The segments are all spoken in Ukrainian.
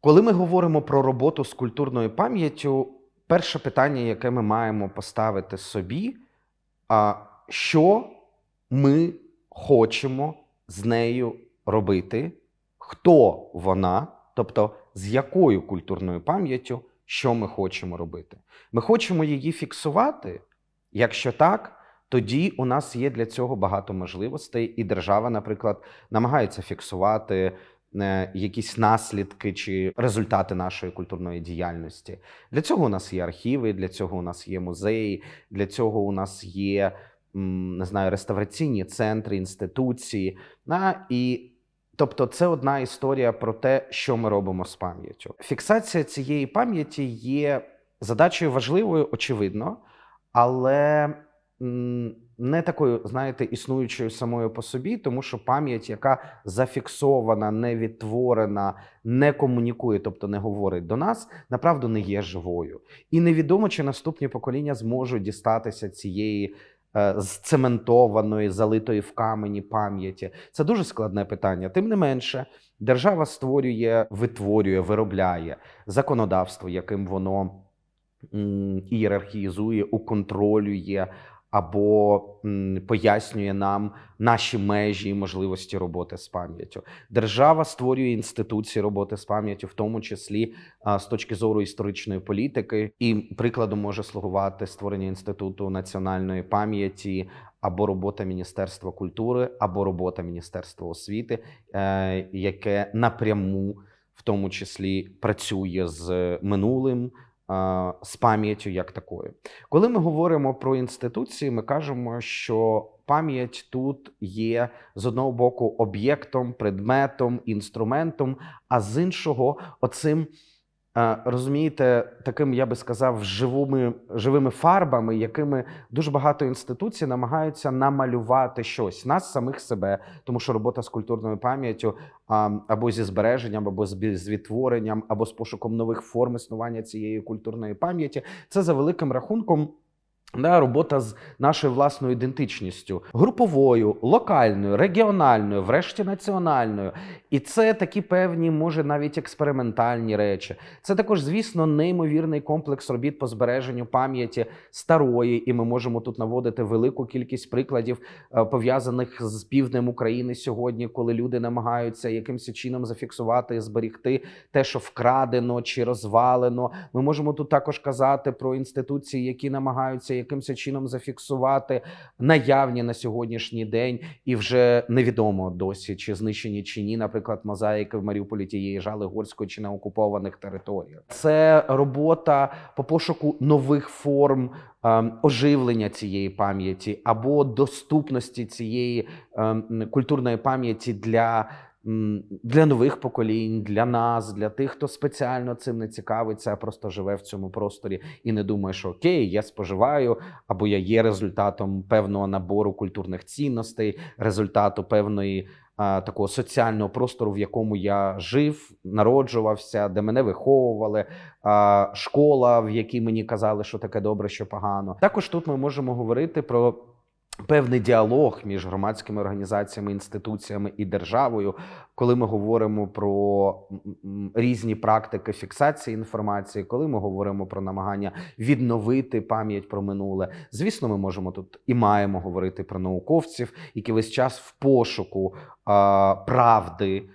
Коли ми говоримо про роботу з культурною пам'яттю, перше питання, яке ми маємо поставити собі, а що ми хочемо з нею робити, хто вона, тобто з якою культурною пам'яттю, що ми хочемо робити. Ми хочемо її фіксувати. Якщо так, тоді у нас є для цього багато можливостей, і держава, наприклад, намагається фіксувати е, якісь наслідки чи результати нашої культурної діяльності. Для цього у нас є архіви, для цього у нас є музеї, для цього у нас є не знаю, реставраційні центри, інституції. І Тобто, це одна історія про те, що ми робимо з пам'яттю. Фіксація цієї пам'яті є задачею важливою, очевидно, але не такою, знаєте, існуючою самою по собі, тому що пам'ять, яка зафіксована, не відтворена, не комунікує, тобто не говорить до нас, направду не є живою. І невідомо, чи наступні покоління зможуть дістатися цієї е, зцементованої, залитої в камені пам'яті. Це дуже складне питання. Тим не менше, держава створює, витворює, виробляє законодавство, яким воно ієрархізує, уконтролює або пояснює нам наші межі і можливості роботи з пам'яттю. Держава створює інституції роботи з пам'яттю, в тому числі з точки зору історичної політики. І прикладом може слугувати створення інституту національної пам'яті. Або робота Міністерства культури, або робота Міністерства освіти, е, яке напряму, в тому числі, працює з минулим, з пам'яттю як такою. Коли ми говоримо про інституції, ми кажемо, що пам'ять тут є з одного боку об'єктом, предметом, інструментом, а з іншого, оцим. Е, Розумієте, таким я би сказав, живими, живими фарбами, якими дуже багато інституцій намагаються намалювати щось нас самих себе, тому що робота з культурною пам'яттю або зі збереженням, або з відтворенням, або з пошуком нових форм існування цієї культурної пам'яті, це за великим рахунком. Да, робота з нашою власною ідентичністю, груповою, локальною, регіональною, врешті національною. І це такі певні, може, навіть експериментальні речі. Це також, звісно, неймовірний комплекс робіт по збереженню пам'яті старої, і ми можемо тут наводити велику кількість прикладів, е, пов'язаних з півднем України сьогодні, коли люди намагаються якимось чином зафіксувати і зберігти те, що вкрадено чи розвалено. Ми можемо тут також казати про інституції, які намагаються якимось чином зафіксувати наявні на сьогоднішній день, і вже невідомо досі, чи знищені чи ні, наприклад, мозаїки в Маріуполі тієї жали горської чи на окупованих територіях. Це робота по пошуку нових форм. ем, Оживлення цієї пам'яті або доступності цієї ем, культурної пам'яті для для нових поколінь, для нас, для тих, хто спеціально цим не цікавиться, а просто живе в цьому просторі і не думає, що окей, я споживаю, або я є результатом певного набору культурних цінностей, результату певної. Такого соціального простору, в якому я жив, народжувався, де мене виховували, школа, в якій мені казали, що таке добре, що погано. Також тут ми можемо говорити про певний діалог між громадськими організаціями, інституціями і державою, коли ми говоримо про різні практики фіксації інформації, коли ми говоримо про намагання відновити пам'ять про минуле. Звісно, ми можемо тут і маємо говорити про науковців, які весь час в пошуку а, правди.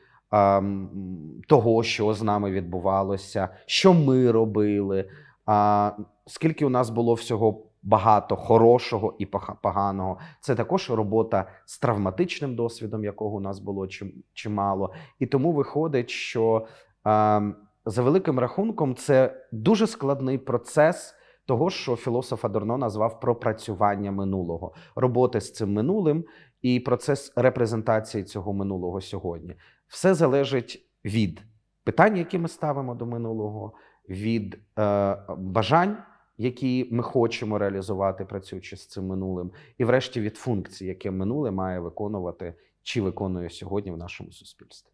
Того, що з нами відбувалося, що ми робили, а, скільки у нас було всього багато хорошого і пога- поганого. Це також робота з травматичним досвідом, якого у нас було чимало. І тому виходить, що а, за великим рахунком це дуже складний процес. Того, що філософ Адорно назвав пропрацювання минулого, роботи з цим минулим і процес репрезентації цього минулого сьогодні. Все залежить від питань, які ми ставимо до минулого, від е, бажань, які ми хочемо реалізувати, працюючи з цим минулим, і врешті від функцій, яке минуле має виконувати чи виконує сьогодні в нашому суспільстві.